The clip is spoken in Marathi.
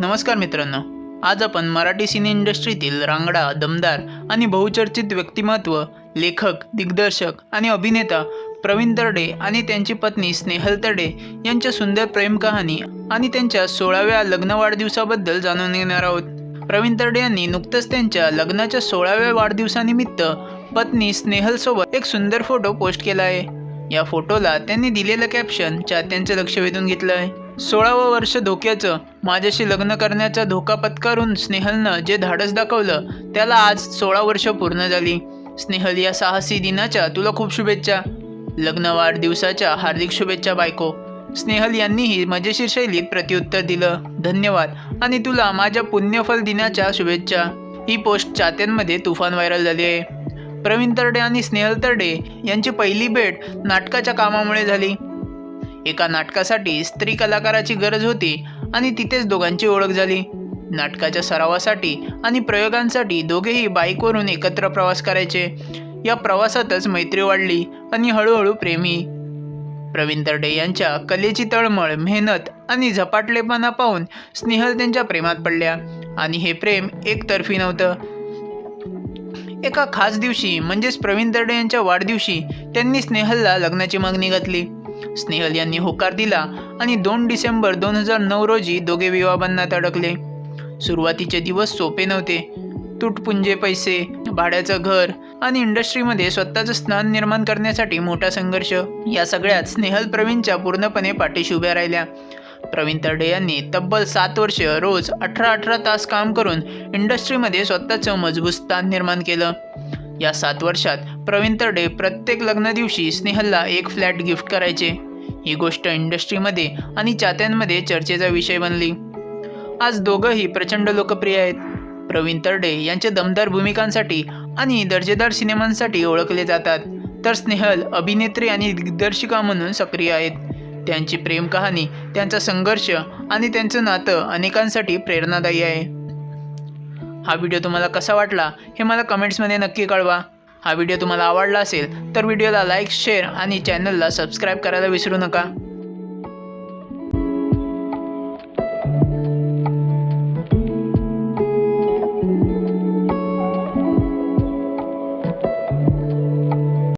नमस्कार मित्रांनो. आज आपण मराठी सिने इंडस्ट्रीतील रांगडा दमदार आणि बहुचर्चित व्यक्तिमत्व लेखक दिग्दर्शक आणि अभिनेता प्रवीण तरडे आणि त्यांची पत्नी स्नेहल तरडे यांच्या सुंदर प्रेमकहाणी आणि त्यांच्या सोळाव्या लग्न वाढदिवसाबद्दल जाणून घेणार आहोत. प्रवीण तरडे यांनी नुकतंच त्यांच्या लग्नाच्या सोळाव्या वाढदिवसानिमित्त पत्नी स्नेहलसोबत एक सुंदर फोटो पोस्ट केला आहे. या फोटोला त्यांनी दिलेलं कॅप्शन चाहत्यांचं लक्ष वेधून घेतलं आहे. सोळावं वर्ष धोक्याचं. माझ्याशी लग्न करण्याचा धोका पत्करून स्नेहलनं जे धाडस दाखवलं त्याला आज सोळा वर्ष पूर्ण झाली. स्नेहल या साहसी दिनाच्या तुला खूप शुभेच्छा. लग्न वाढदिवसाच्या हार्दिक शुभेच्छा बायको. स्नेहल यांनीही मजेशीर शैलीत प्रत्युत्तर दिलं. धन्यवाद. आणि तुला माझ्या पुण्यफल दिनाच्या शुभेच्छा. ही पोस्ट चाहत्यांमध्ये तुफान व्हायरल झाली आहे. प्रवीण तरडे आणि स्नेहल तरडे यांची पहिली भेट नाटकाच्या कामामुळे झाली. एका नाटकासाठी स्त्री कलाकाराची गरज होती आणि तिथेच दोघांची ओळख झाली. नाटकाच्या सरावासाठी आणि प्रयोगांसाठी दोघेही बाईकवरून एकत्र प्रवास करायचे. या प्रवासातच मैत्री वाढली आणि हळूहळू प्रेमी. प्रवीण तरडे यांच्या कलेची तळमळ मेहनत आणि झपाटलेपणा पाहून स्नेहल त्यांच्या प्रेमात पडल्या आणि हे प्रेम एकतर्फी नव्हतं. एका खास दिवशी म्हणजेच प्रवीण तरडे यांच्या वाढदिवशी त्यांनी स्नेहलला लग्नाची मागणी घातली. स्नेहल यांनी होकार दिला आणि दोन डिसेंबर दोन हजार नऊ रोजी दोघे विवाहबंधनात अडकले. सुरुवातीचे दिवस सोपे नव्हते. तुटपुंजे पैसे भाड्याचं घर आणि इंडस्ट्रीमध्ये स्वतःचं स्थान निर्माण करण्यासाठी मोठा संघर्ष. या सगळ्यात स्नेहल प्रवीणच्या पूर्णपणे पाठीशी उभ्या राहिल्या. प्रवीण तरडे यांनी तब्बल सात वर्ष रोज अठरा अठरा तास काम करून इंडस्ट्रीमध्ये स्वतःचं मजबूत स्थान निर्माण केलं. या सात वर्षात प्रवीण तरडे प्रत्येक लग्न दिवशी स्नेहलला एक फ्लॅट गिफ्ट करायचे. ही गोष्ट इंडस्ट्रीमध्ये आणि चाहत्यांमध्ये चर्चेचा विषय बनली. आज दोघंही प्रचंड लोकप्रिय आहेत. प्रवीण तरडे यांच्या दमदार भूमिकांसाठी आणि दर्जेदार सिनेमांसाठी ओळखले जातात. तर स्नेहल अभिनेत्री आणि दिग्दर्शिका म्हणून सक्रिय आहेत. त्यांची प्रेम कहाणी त्यांचा संघर्ष आणि त्यांचं नातं अनेकांसाठी प्रेरणादायी आहे. हा व्हिडिओ तुम्हाला कसा वाटला हे मला कमेंट्समध्ये नक्की कळवा. हा व्हिडिओ तुम्हाला आवडला असेल तर व्हिडिओला लाईक शेअर आणि चॅनलला सबस्क्राईब करायला विसरू नका.